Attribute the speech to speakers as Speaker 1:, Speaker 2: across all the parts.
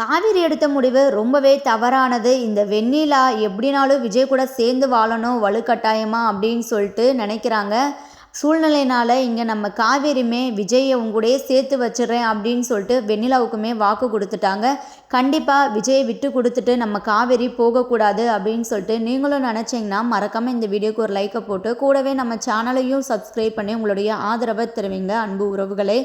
Speaker 1: காவேரி எடுத்த முடிவு ரொம்பவே தவறானது. இந்த வெண்ணிலா எப்படினாலும் விஜய் கூட சேர்ந்து வாழணும் வலுக்கட்டாயமா அப்படின்னு சொல்லிட்டு நினைக்கிறாங்க. சூழ்நிலையினால் இங்கே நம்ம காவேரியுமே விஜயை உங்கூடயே சேர்த்து வச்சிடுறேன் அப்படின்னு சொல்லிட்டு வெண்ணிலாவுக்குமே வாக்கு கொடுத்துட்டாங்க. கண்டிப்பாக விஜயை விட்டு கொடுத்துட்டு நம்ம காவேரி போகக்கூடாது அப்படின்னு சொல்லிட்டு நீங்களும் நினச்சிங்கன்னா மறக்காமல் இந்த வீடியோக்கு ஒரு லைக்கை போட்டு கூடவே நம்ம சேனலையும் சப்ஸ்கிரைப் பண்ணி உங்களுடைய ஆதரவை தருவீங்க. அன்பு உறவுகளே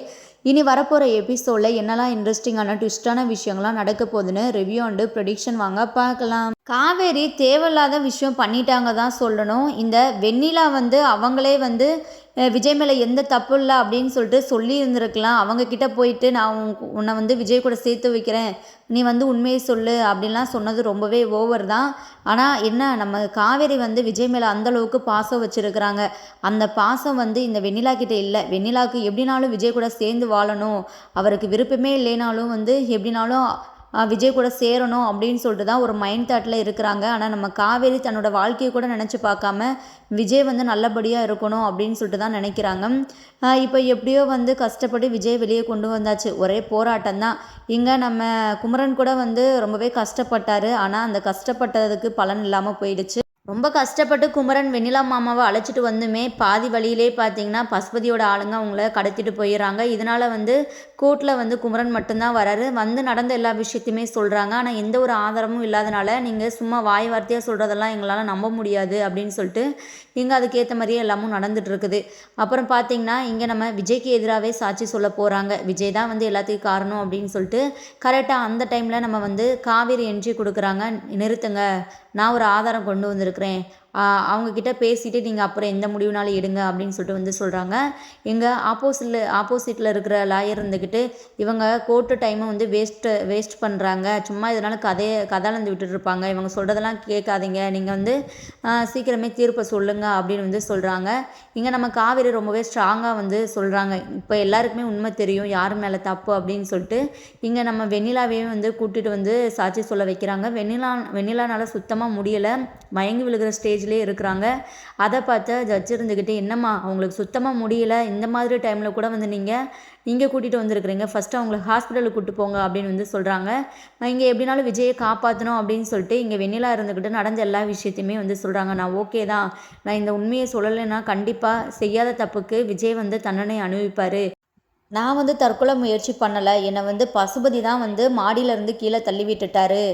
Speaker 1: இனி வரப்போகிற எபிசோடில் என்னெல்லாம் இன்ட்ரெஸ்டிங்கான ட்விஸ்டான விஷயங்கள்லாம் நடக்க போகுதுன்னு ரிவ்யூ அண்டு ப்ரொடிக்ஷன் வாங்க பார்க்கலாம். காவேரி தேவையில்லாத விஷயம் பண்ணிட்டாங்க தான் சொல்லணும். இந்த வெண்ணிலா வந்து அவங்களே வந்து விஜய் மேலே எந்த தப்பு இல்லை அப்படின்னு சொல்லிட்டு சொல்லி இருந்திருக்கலாம் அவங்க போயிட்டு நான் உன்- உன்னை வந்து விஜய் கூட சேர்த்து வைக்கிறேன். நீ வந்து உண்மையை சொல்லு அப்படின்லாம் சொன்னது ரொம்பவே ஓவர் தான். ஆனால் என்ன நம்ம காவேரி வந்து விஜய் மேலே அந்தளவுக்கு பாசம் வச்சுருக்கிறாங்க. அந்த பாசம் வந்து இந்த வெண்ணிலா கிட்டே இல்லை. வெண்ணிலாவுக்கு எப்படினாலும் விஜய் கூட சேர்ந்து வாழணும். அவருக்கு விருப்பமே இல்லைனாலும் வந்து எப்படினாலும் விஜய் கூட சேரணும் அப்படின்னு சொல்லிட்டு தான் ஒரு மைண்ட் தாட்டில் இருக்கிறாங்க. ஆனால் நம்ம காவேரி தன்னோட வாழ்க்கையை கூட நினச்சி பார்க்காம விஜய் வந்து நல்லபடியாக இருக்கணும் அப்படின்னு சொல்லிட்டு தான் நினைக்கிறாங்க. இப்போ எப்படியோ வந்து கஷ்டப்பட்டு விஜய் வெளியே கொண்டு வந்தாச்சு. ஒரே போராட்டம் தான். இங்கே நம்ம குமரன் கூட வந்து ரொம்பவே கஷ்டப்பட்டார். ஆனால் அந்த கஷ்டப்பட்டதுக்கு பலன் இல்லாமல் போயிடுச்சு. ரொம்ப கஷ்டப்பட்டு குமரன் வெண்ணிலா மாமாவை அழைச்சிட்டு வந்துமே பாதி வழியிலே பார்த்தீங்கன்னா பசுபதியோட ஆளுங்க அவங்கள கடத்திட்டு போயிடுறாங்க. இதனால் வந்து கோர்ட்டில் வந்து குமரன் மட்டும்தான் வராரு. வந்து நடந்த எல்லா விஷயத்தையுமே சொல்கிறாங்க ஆனால் எந்த ஒரு ஆதாரமும் இல்லாதனால நீங்கள் சும்மா வாய் வார்த்தையாக சொல்கிறதெல்லாம் எங்களால் நம்ப முடியாது அப்படின்னு சொல்லிட்டு இங்கே அதுக்கேற்ற மாதிரியே எல்லாமும் நடந்துகிட்ருக்குது அப்புறம் பார்த்தீங்கன்னா இங்கே நம்ம விஜய்க்கு எதிராகவே சாட்சி சொல்ல போகிறாங்க விஜய் தான் வந்து எல்லாத்துக்கும் காரணம் அப்படின்னு சொல்லிட்டு கரெக்டாக அந்த டைமில் நம்ம வந்து காவேரி என்ட்ரி கொடுக்குறாங்க. நிறுத்துங்க. நான் ஒரு ஆதாரம் கொண்டு வந்திருக்கிறேன். அவங்கக்கிட்ட அவங்க நீங்கள் அப்புறம் எந்த முடிவுனாலும் எடுங்க அப்படின்னு சொல்லிட்டு வந்து சொல்கிறாங்க எங்கள் ஆப்போசிட்டில் ஆப்போசிட்டில் இருக்கிற லாயர் இருந்துக்கிட்டு இவங்க கோர்ட்டு டைமை வந்து வேஸ்ட்டு வேஸ்ட் பண்ணுறாங்க சும்மா இதனால் கதையை கதாலந்து விட்டுட்டு இருப்பாங்க. இவங்க சொல்கிறதெல்லாம் கேட்காதீங்க. நீங்கள் வந்து சீக்கிரமே தீர்ப்பை சொல்லுங்கள் அப்படின்னு வந்து சொல்கிறாங்க இங்கே நம்ம காவேரி ரொம்பவே ஸ்ட்ராங்காக வந்து சொல்கிறாங்க இப்போ எல்லாருக்குமே உண்மை தெரியும். யார் மேலே தப்பு அப்படின்னு சொல்லிட்டு இங்கே நம்ம வெண்ணிலாவையும் வந்து கூட்டிகிட்டு வந்து சாட்சி சொல்ல வைக்கிறாங்க. வெண்ணிலா வெண்ணிலானால் சுத்தமாக முடியலை. மயங்கி விழுகிற ஸ்டேஜ் ஸ்டேஜ்லேயே இருக்கிறாங்க. அதை பார்த்து ஜட்ஜ் இருந்துக்கிட்டு என்னம்மா அவங்களுக்கு சுத்தமாக முடியல? இந்த மாதிரி டைமில் கூட வந்து நீங்கள் இங்கே கூட்டிகிட்டு வந்திருக்கிறீங்க. ஃபஸ்ட்டு அவங்கள ஹாஸ்பிட்டலுக்கு கூப்பிட்டு போங்க அப்படின்னு வந்து சொல்கிறாங்க இங்கே எப்படினாலும் விஜயை காப்பாற்றணும் அப்படின்னு சொல்லிட்டு இங்கே வெண்ணிலா இருந்துக்கிட்டு நடந்த எல்லா விஷயத்தையுமே வந்து சொல்கிறாங்க நான் ஓகே தான். நான் இந்த உண்மையை சொல்லலைன்னா கண்டிப்பாக செய்யாத தப்புக்கு விஜய் வந்து தண்டனை அனுபவிப்பார். நான் வந்து தற்கொலை முயற்சி பண்ணலை. என்னை வந்து பசுபதி தான் வந்து மாடியிலேருந்து கீழே தள்ளி விட்டுட்டாரு.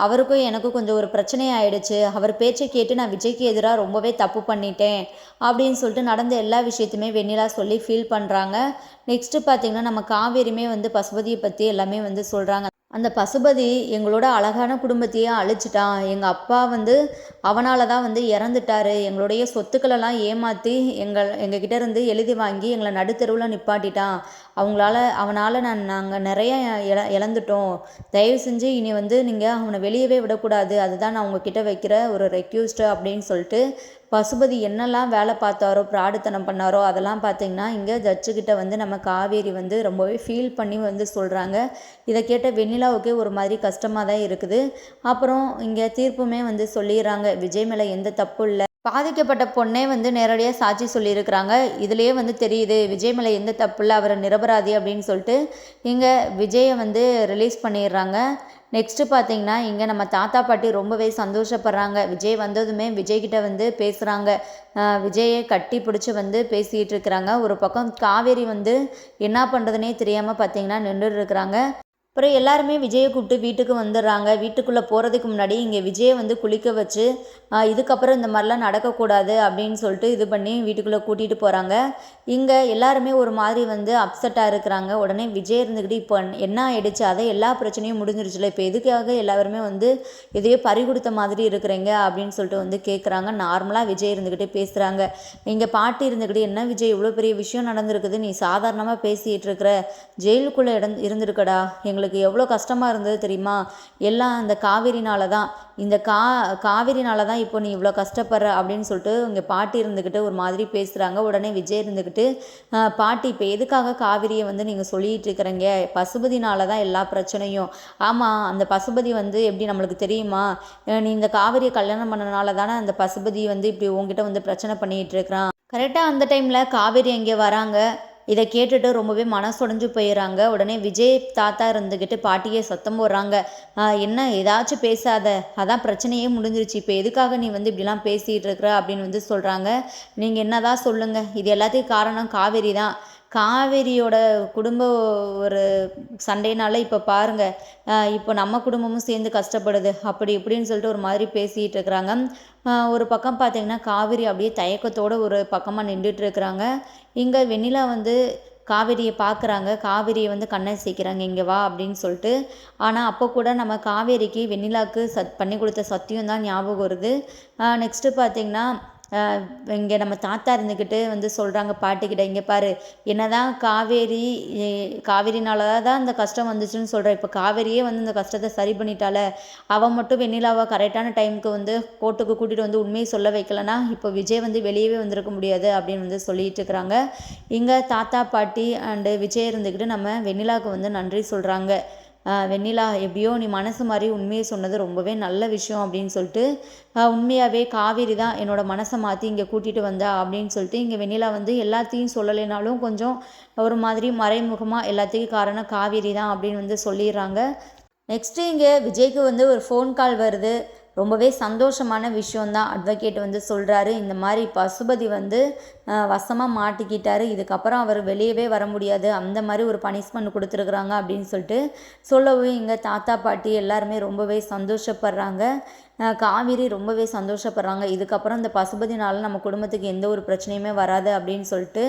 Speaker 1: அவருக்கும் எனக்கும் கொஞ்சம் ஒரு பிரச்சனை ஆயிடுச்சு அவர் பேச்சை கேட்டு நான் விஜய்க்கு எதிராக ரொம்பவே தப்பு பண்ணிட்டேன் அப்படின்னு சொல்லிட்டு நடந்த எல்லா விஷயத்தையுமே வெண்ணிலா சொல்லி ஃபீல் பண்ணுறாங்க நெக்ஸ்ட்டு பார்த்திங்கன்னா நம்ம காவேரியுமே வந்து பசுபதியை பற்றி எல்லாமே வந்து சொல்கிறாங்க அந்த பசுபதி எங்களோட அழகான குடும்பத்தையே அழிச்சிட்டான் எங்கள் அப்பா வந்து அவனால தான் வந்து இறந்துட்டாரு. எங்களுடைய சொத்துக்களெல்லாம் ஏமாற்றி எங்கள் எங்ககிட்ட இருந்து எழுதி வாங்கி எங்களை நடுத்தருவில் நிப்பாட்டிட்டான். அவங்களால அவனால் நான் நாங்கள் நிறைய இழ இழந்துட்டோம். தயவு செஞ்சு இனி வந்து நீங்கள் அவனை வெளியவே விடக்கூடாது. அதுதான் நான் உங்ககிட்ட வைக்கிற ஒரு ரெக்யூஸ்ட் அப்படின்னு சொல்லிட்டு பசுபதி என்னெல்லாம் வேலை பார்த்தாரோ பிராடுத்தனம் பண்ணாரோ அதெல்லாம் பார்த்தீங்கன்னா இங்கே ஜட்ஜுக்கிட்ட வந்து நம்ம காவேரி வந்து ரொம்பவே ஃபீல் பண்ணி வந்து சொல்கிறாங்க இதை கேட்ட வெண்ணிலாவுக்கே ஒரு மாதிரி கஷ்டமாக தான் இருக்குது. அப்புறம் இங்கே தீர்ப்புமே வந்து சொல்லிடுறாங்க. விஜய் மேலே எந்த தப்பும் இல்லை. பாதிக்கப்பட்ட பொண்ணே வந்து நேரடியாக சாட்சி சொல்லியிருக்கிறாங்க. இதுலேயே வந்து தெரியுது விஜய் மேலே எந்த தப்பு இல்லை அவரை நிரபராதி அப்படின்னு சொல்லிட்டு இங்கே விஜயை வந்து ரிலீஸ் பண்ணிடுறாங்க. நெக்ஸ்ட்டு பார்த்தீங்கன்னா இங்கே நம்ம தாத்தா பாட்டி ரொம்பவே சந்தோஷப்படுறாங்க. விஜய் வந்ததுமே விஜய்கிட்ட வந்து பேசுகிறாங்க விஜயை கட்டி பிடிச்சி வந்து பேசிகிட்டு இருக்கிறாங்க. ஒரு பக்கம் காவேரி வந்து என்ன பண்ணுறதுனே தெரியாமல் பார்த்தீங்கன்னா நின்றுட்டு இருக்கிறாங்க. அப்புறம் எல்லாருமே விஜயை கூப்பிட்டு வீட்டுக்கு வந்துடுறாங்க. வீட்டுக்குள்ளே போகிறதுக்கு முன்னாடி இங்கே விஜயை வந்து குளிக்க வச்சு இதுக்கப்புறம் இந்த மாதிரிலாம் நடக்கக்கூடாது அப்படின்னு சொல்லிட்டு இது பண்ணி வீட்டுக்குள்ளே கூட்டிகிட்டு போகிறாங்க இங்கே எல்லாருமே ஒரு மாதிரி வந்து அப்செட்டாக இருக்கிறாங்க. உடனே விஜய் இருந்துக்கிட்டு இப்போ என்ன ஆயிடுச்சு? அதை எல்லா பிரச்சனையும் முடிஞ்சிருச்சுல. இப்போ எதுக்காக எல்லாருமே வந்து எதையோ பறி கொடுத்த மாதிரி இருக்கிறீங்க? அப்படின்னு சொல்லிட்டு வந்து கேட்குறாங்க நார்மலாக விஜய் இருந்துக்கிட்டே பேசுகிறாங்க இங்கே பாட்டி இருந்துக்கிட்டு என்ன விஜய் இவ்வளோ பெரிய விஷயம் நடந்திருக்குது? நீ சாதாரணமாக பேசிகிட்டு இருக்கிற ஜெயிலுக்குள்ளே இடம் இருந்திருக்கடா? எங்களுக்கு எவ்வளோ கஷ்டமாக இருந்தது தெரியுமா? எல்லாம் அந்த காவேரினால தான். இந்த கா காவேரினால தான் இப்போ நீ இவ்வளோ கஷ்டப்படுற அப்படின்னு சொல்லிட்டு இங்கே பாட்டி இருந்துக்கிட்டு ஒரு மாதிரி பேசுகிறாங்க உடனே விஜய் இருந்துக்கிட்டு பாட்டி இப்போ எதுக்காக காவிரியை வந்து நீங்கள் சொல்லிட்டு இருக்கிறீங்க? பசுபதினால தான் எல்லா பிரச்சனையும். ஆமாம் அந்த பசுபதி வந்து எப்படி நம்மளுக்கு தெரியுமா? நீ இந்த காவிரியை கல்யாணம் பண்ணனால தானே அந்த பசுபதி வந்து இப்படி உங்ககிட்ட வந்து பிரச்சனை பண்ணிகிட்டு இருக்கிறான். கரெக்டாக அந்த டைமில் காவேரி எங்கே வராங்க? இதை கேட்டுட்டு ரொம்பவே மனசுடைஞ்சு போயிடுறாங்க உடனே விஜய் தாத்தா இருந்துக்கிட்டு பாட்டியை சத்தம் போடுறாங்க. என்ன? ஏதாச்சும் பேசாத. அதான் பிரச்சனையே முடிஞ்சிருச்சு. இப்போ எதுக்காக நீ வந்து இப்படிலாம் பேசிகிட்டு இருக்கிற? அப்படின்னு வந்து சொல்கிறாங்க நீங்கள் என்னதான் சொல்லுங்கள் இது எல்லாத்துக்கும் காரணம் காவேரி தான். காவேரியோட குடும்ப ஒரு சண்டைனால இப்போ பாருங்கள் இப்போ நம்ம குடும்பமும் சேர்ந்து கஷ்டப்படுது அப்படி இப்படின்னு சொல்லிட்டு ஒரு மாதிரி பேசிகிட்டு இருக்கிறாங்க. ஒரு பக்கம் பார்த்தீங்கன்னா காவேரி அப்படியே தயக்கத்தோட ஒரு பக்கமாக நின்றுட்டு இருக்கிறாங்க. இங்கே வெண்ணிலா வந்து காவேரியை பார்க்குறாங்க காவேரியை வந்து கண்ணை சேர்க்கிறாங்க இங்கே வா அப்படின்னு சொல்லிட்டு. ஆனால் அப்போ கூட நம்ம காவேரிக்கு வெண்ணிலாவுக்கு சத் பண்ணி கொடுத்த சத்தியம் தான் ஞாபகம் வருது. நெக்ஸ்ட்டு பார்த்தீங்கன்னா இங்கே நம்ம தாத்தா இருந்துக்கிட்டு வந்து சொல்கிறாங்க பாட்டிக்கிட்ட இங்கே பாரு என்னதான் காவேரி காவேரினால தான் இந்த கஷ்டம் வந்துச்சுன்னு சொல்கிற இப்போ காவேரியே வந்து இந்த கஷ்டத்தை சரி பண்ணிட்டால அவன் மட்டும் வெண்ணிலாவை கரெக்டான டைமுக்கு வந்து கோர்ட்டுக்கு கூட்டிகிட்டு வந்து உண்மையை சொல்ல வைக்கலனா இப்போ விஜய் வந்து வெளியவே வந்திருக்க முடியாது அப்படின்னு வந்து சொல்லிட்டு இருக்கிறாங்க. இங்கே தாத்தா பாட்டி அண்டு விஜய் இருந்துக்கிட்டு நம்ம வெண்ணிலாவுக்கு வந்து நன்றி சொல்கிறாங்க வெண்ணிலா எப்படியோ நீ மனசு மாதிரி உண்மையை சொன்னது ரொம்பவே நல்ல விஷயம் அப்படின்னு சொல்லிட்டு உண்மையாகவே காவேரி தான் என்னோட மனசை மாற்றி இங்கே கூட்டிகிட்டு வந்தா அப்படின்னு சொல்லிட்டு இங்கே வெண்ணிலா வந்து எல்லாத்தையும் சொல்லலைனாலும் கொஞ்சம் ஒரு மாதிரி மறைமுகமாக எல்லாத்துக்கும் காரணம் காவேரி தான் அப்படின்னு வந்து சொல்லிடுறாங்க. நெக்ஸ்ட்டு இங்கே விஜய்க்கு வந்து ஒரு ஃபோன் கால் வருது. ரொம்பவே சந்தோஷமான விஷயந்தான் அட்வொகேட் வந்து சொல்கிறாரு இந்த மாதிரி பசுபதி வந்து வசமாக மாட்டிக்கிட்டார். இதுக்கப்புறம் அவர் வெளியவே வர முடியாது. அந்த மாதிரி ஒரு பனிஷ்மெண்ட் கொடுத்துருக்குறாங்க அப்படின்னு சொல்லிட்டு சொல்லவும் இங்கே தாத்தா பாட்டி எல்லாருமே ரொம்பவே சந்தோஷப்படுறாங்க. காவிரி காவேரி ரொம்பவே சந்தோஷப்படுறாங்க. இதுக்கப்புறம் இந்த பசுபதினால நம்ம குடும்பத்துக்கு எந்த ஒரு பிரச்சனையுமே வராது அப்படின்னு சொல்லிட்டு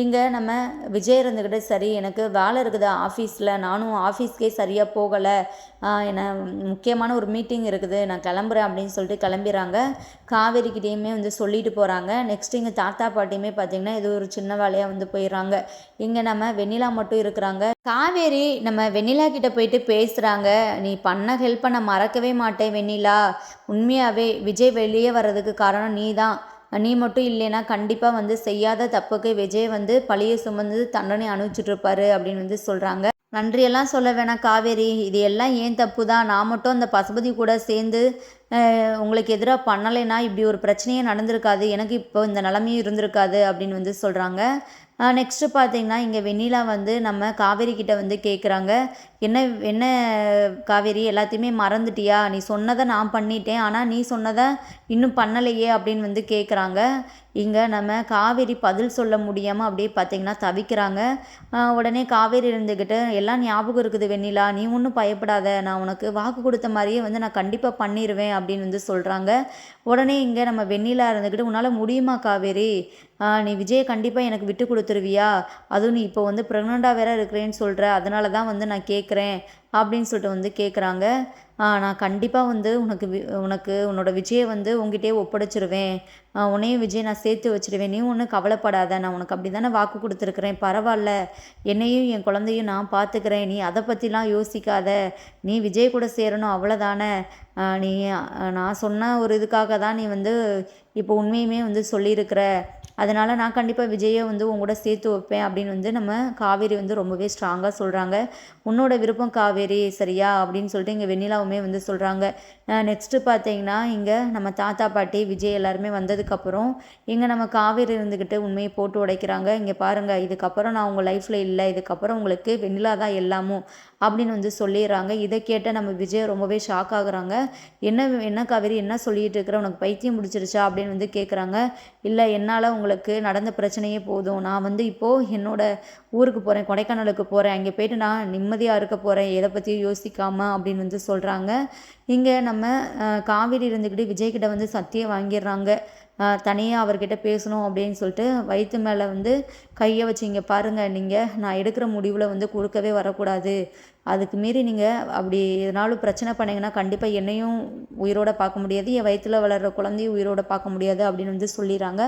Speaker 1: இங்கே நம்ம விஜய் இருந்துக்கிட்ட சரி எனக்கு வேலை இருக்குது ஆஃபீஸில் நானும் ஆஃபீஸ்க்கே சரியாக போகலை. என்ன முக்கியமான ஒரு மீட்டிங் இருக்குது. நான் கிளம்புறேன் அப்படின்னு சொல்லிட்டு கிளம்பிடுறாங்க காவேரிக்கிட்டேயுமே வந்து சொல்லிட்டு போகிறாங்க நெக்ஸ்ட் இங்கே தாத்தா பாட்டி பாட்டியுமே பார்த்தீங்கன்னா இது ஒரு சின்ன வேலையாக வந்து போயிடுறாங்க. இங்கே நம்ம வெண்ணிலா மட்டும் இருக்கிறாங்க. காவேரி நம்ம வெண்ணிலா கிட்ட போயிட்டு பேசுகிறாங்க நீ பண்ண ஹெல்ப்பை நான் மறக்கவே மாட்டேன் வெண்ணிலா. உண்மையாகவே விஜய் வெளியே வர்றதுக்கு காரணம் நீ தான் நீ மட்டும் இல்லைன்னா கண்டிப்பாக வந்து செய்யாத தப்புக்கு விஜய் வந்து பழியை சுமந்து தண்டனை அனுப்பிச்சிட்டு இருப்பாரு அப்படின்னு வந்து சொல்கிறாங்க நன்றியெல்லாம் சொல்ல வேணாம் காவேரி. இது எல்லாம் ஏன் தப்பு தான் நான் மட்டும் அந்த பசுபதி கூட சேர்ந்து உங்களுக்கு எதிராக பண்ணலைன்னா இப்படி ஒரு பிரச்சனையே நடந்திருக்காது எனக்கு இப்போ இந்த நிலமையும் இருந்திருக்காது அப்படின்னு வந்து சொல்கிறாங்க நெக்ஸ்ட்டு பார்த்தீங்கன்னா இங்கே வெண்ணிலா வந்து நம்ம காவேரி கிட்ட வந்து கேட்குறாங்க என்ன என்ன காவேரி எல்லாத்தையுமே மறந்துட்டியா? நீ சொன்னதை நான் பண்ணிட்டேன் ஆனால் நீ சொன்னதை இன்னும் பண்ணலையே அப்படின்னு வந்து கேட்குறாங்க இங்கே நம்ம காவேரி பதில் சொல்ல முடியாமல் அப்படியே பார்த்தீங்கன்னா தவிக்கிறாங்க. உடனே காவேரி இருந்துக்கிட்டு எல்லாம் ஞாபகம் இருக்குது வெண்ணிலா நீ ஒன்றும் பயப்படாத. நான் உனக்கு வாக்கு கொடுத்த மாதிரியே வந்து நான் கண்டிப்பாக பண்ணிடுவேன் அப்படின்னு வந்து சொல்கிறாங்க உடனே இங்கே நம்ம வெண்ணிலா இருந்துக்கிட்டு உன்னால் முடியுமா காவேரி? நீ விஜயை கண்டிப்பாக எனக்கு விட்டு கொடுத்துருவியா? அதுவும் நீ இப்போ வந்து ப்ரெக்னெண்ட்டாக வேற இருக்கிறேன்னு சொல்கிற அதனால தான் வந்து நான் கேட்குறேன் அப்படின்னு சொல்லிட்டு வந்து கேட்குறாங்க நான் கண்டிப்பாக வந்து உனக்கு வி உனக்கு உன்னோட விஜயை வந்து உங்ககிட்டயே ஒப்படைச்சிருவேன். உன்னையும் விஜய் நான் சேர்த்து வச்சிருவேன். நீ ஒன்றும் கவலைப்படாத. நான் உனக்கு அப்படி தானே வாக்கு கொடுத்துருக்குறேன். பரவாயில்ல. என்னையும் என் குழந்தையும் நான் பார்த்துக்கிறேன் நீ அதை பற்றிலாம் யோசிக்காத. நீ விஜய் கூட சேரணும் அவ்வளோதானே நீ நான் சொன்ன ஒரு இதுக்காக தான் நீ வந்து இப்போ உண்மையுமே வந்து சொல்லியிருக்கிற. அதனால் நான் கண்டிப்பாக விஜயை வந்து உன் கூட சேர்த்து வைப்பேன் அப்படின்னு வந்து நம்ம காவேரி வந்து ரொம்பவே ஸ்ட்ராங்காக சொல்கிறாங்க உன்னோட விருப்பம் காவேரி சரியா? அப்படின்னு சொல்லிட்டு இங்கே வெண்ணிலாவுமே வந்து சொல்கிறாங்க நெக்ஸ்ட்டு பார்த்தீங்கன்னா இங்கே நம்ம தாத்தா பாட்டி விஜய் எல்லாருமே வந்ததுக்கப்புறம் இங்கே நம்ம காவேரி இருந்துக்கிட்டு உண்மையை போட்டு உடைக்கிறாங்க. இங்கே பாருங்கள் இதுக்கப்புறம் நான் உங்கள் லைஃப்பில் இல்லை. இதுக்கப்புறம் உங்களுக்கு வெண்ணிலா தான் எல்லாமும். அப்படின்னு வந்து சொல்லிடுறாங்க. இதை கேட்ட நம்ம விஜய் ரொம்பவே ஷாக் ஆகுறாங்க. என்ன என்ன காவேரி என்ன சொல்லிட்டு இருக்கிற? உனக்கு பைத்தியம் முடிச்சிருச்சா அப்படின்னு வந்து கேட்குறாங்க இல்லை என்னால் உங்களுக்கு நடந்த பிரச்சனையே போதும். நான் வந்து இப்போது என்னோட ஊருக்கு போகிறேன் கொடைக்கானலுக்கு போகிறேன் அங்கே போயிட்டு நான் நிம்மதியாக இருக்க போகிறேன் எதை பற்றியும் யோசிக்காமல் அப்படின்னு வந்து சொல்கிறாங்க இங்கே நம்ம காவேரி இருந்துக்கிட்டு விஜய்கிட்ட வந்து சத்தியம் வாங்கிடுறாங்க. தனியாக அவர்கிட்ட பேசணும் அப்படின்னு சொல்லிட்டு வயிற்று மேலே வந்து கையை வச்சு இங்கே பாருங்கள் நீங்கள் நான் எடுக்கிற முடிவில் வந்து குறுக்கவே வரக்கூடாது. அதுக்கு மீறி நீங்கள் அப்படி எதனாலும் பிரச்சனை பண்ணீங்கன்னா கண்டிப்பாக என்னையும் உயிரோட பார்க்க முடியாது. என் வயிற்றில் வளர்கிற குழந்தையும் உயிரோட பார்க்க முடியாது அப்படின்னு வந்து சொல்லிடுறாங்க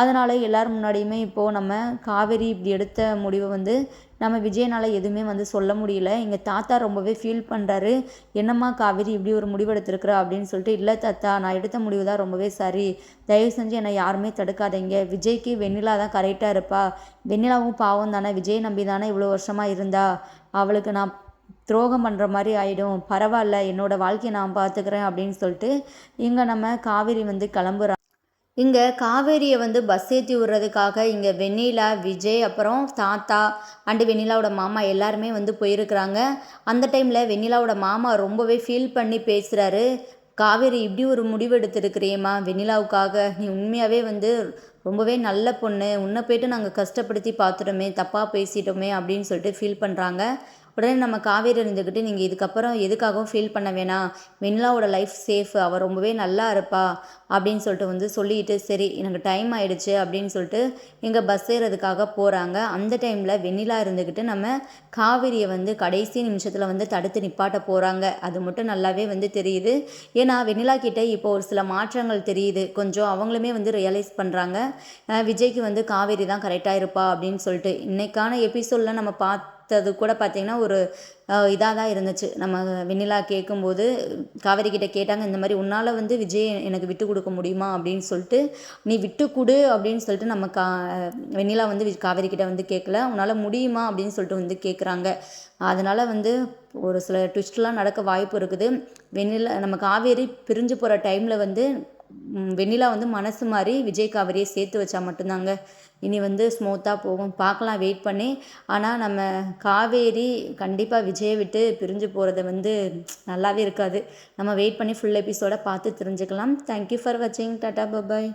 Speaker 1: அதனால் எல்லோரும் முன்னாடியுமே இப்போது நம்ம காவேரி இப்படி எடுத்த முடிவை வந்து நம்ம விஜயனால் எதுவுமே வந்து சொல்ல முடியல. எங்கள் தாத்தா ரொம்பவே ஃபீல் பண்ணுறாரு என்னம்மா காவேரி இப்படி ஒரு முடிவெடுத்திருக்கிறா அப்படின்னு சொல்லிட்டு இல்லை தாத்தா நான் எடுத்த முடிவு தான் ரொம்பவே சரி. தயவு செஞ்சு என்னை யாருமே தடுக்காதீங்க. விஜய்க்கு வெண்ணிலா தான் கரெக்டாக இருப்பா. வெண்ணிலாவும் பாவம் தானே. விஜய் நம்பி தானே இவ்வளோ வருஷமாக இருந்தா. அவளுக்கு நான் துரோகம் பண்ணுற மாதிரி ஆகிடும் பரவாயில்ல என்னோட வாழ்க்கையை நான் பார்த்துக்கிறேன் அப்படின்னு சொல்லிட்டு இங்கே நம்ம காவேரி வந்து கிளம்புறா. இங்கே காவேரியை வந்து பஸ் ஏற்றி விடுறதுக்காக இங்கே வெண்ணிலா விஜய் அப்புறம் தாத்தா அண்டு வெண்ணிலாவோட மாமா எல்லாருமே வந்து போயிருக்கிறாங்க. அந்த டைமில் வெண்ணிலாவோட மாமா ரொம்பவே ஃபீல் பண்ணி பேசுகிறாரு காவேரி இப்படி ஒரு முடிவு எடுத்திருக்கிறியேம்மா வெண்ணிலாவுக்காக. நீ உண்மையாகவே வந்து ரொம்பவே நல்ல பொண்ணு. உன்னை போயிட்டு நாங்கள் கஷ்டப்படுத்தி பார்த்துட்டோமே தப்பாக பேசிட்டோமே அப்படின்னு சொல்லிட்டு ஃபீல் பண்ணுறாங்க உடனே நம்ம காவேரி இருந்துக்கிட்டு நீங்கள் இதுக்கப்புறம் எதுக்காகவும் ஃபீல் பண்ண வேணாம். வெண்ணிலாவோட லைஃப் சேஃப் அவள் ரொம்பவே நல்லா இருப்பா. அப்படின்னு சொல்லிட்டு வந்து சொல்லிட்டு சரி எனக்கு டைம் ஆயிடுச்சு அப்படின்னு சொல்லிட்டு இங்கே பஸ் ஏறதுக்காக போகிறாங்க அந்த டைமில் வெண்ணிலா இருந்துக்கிட்டு நம்ம காவிரியை வந்து கடைசி நிமிஷத்தில் வந்து தடுத்து நிப்பாட்ட போகிறாங்க அது மட்டும் நல்லாவே வந்து தெரியுது. ஏன்னா வெண்ணிலா கிட்டே இப்போ ஒரு சில மாற்றங்கள் தெரியுது. கொஞ்சம் அவங்களுமே வந்து ரியலைஸ் பண்ணுறாங்க விஜய்க்கு வந்து காவேரி தான் கரெக்டாக இருப்பா அப்படின்னு சொல்லிட்டு. இன்றைக்கான எபிசோடில் நம்ம பார்த்து பார்த்தது கூட பார்த்திங்கன்னா ஒரு இதாக தான் இருந்துச்சு. நம்ம வெண்ணிலா கேட்கும்போது காவேரி கிட்டே கேட்டாங்க இந்த மாதிரி உன்னால் வந்து விஜய் எனக்கு விட்டு கொடுக்க முடியுமா அப்படின்னு சொல்லிட்டு நீ விட்டு கொடு அப்படின்னு சொல்லிட்டு நம்ம கா வெண்ணிலா வந்து காவேரி கிட்டே வந்து கேட்கல. உன்னால் முடியுமா அப்படின்னு சொல்லிட்டு வந்து கேட்குறாங்க. அதனால் வந்து ஒரு சில ட்விஸ்ட்லாம் நடக்க வாய்ப்பு இருக்குது. வெண்ணிலா நம்ம காவேரி பிரிஞ்சு போகிற டைமில் வந்து வெண்ணிலா வந்து மனசு மாதிரி விஜய் காவேரியை சேர்த்து வச்சா மட்டும்தாங்க. இனி வந்து ஸ்மூத்தாக போகும். பார்க்கலாம் வெயிட் பண்ணி. ஆனால் நம்ம காவேரி கண்டிப்பாக விஜயை விட்டு பிரிஞ்சு போகிறது வந்து நல்லாவே இருக்காது. நம்ம வெயிட் பண்ணி ஃபுல் எபிசோடை பார்த்து தெரிஞ்சுக்கலாம். தேங்க்யூ ஃபார் வாட்சிங் டாட்டா பபாய்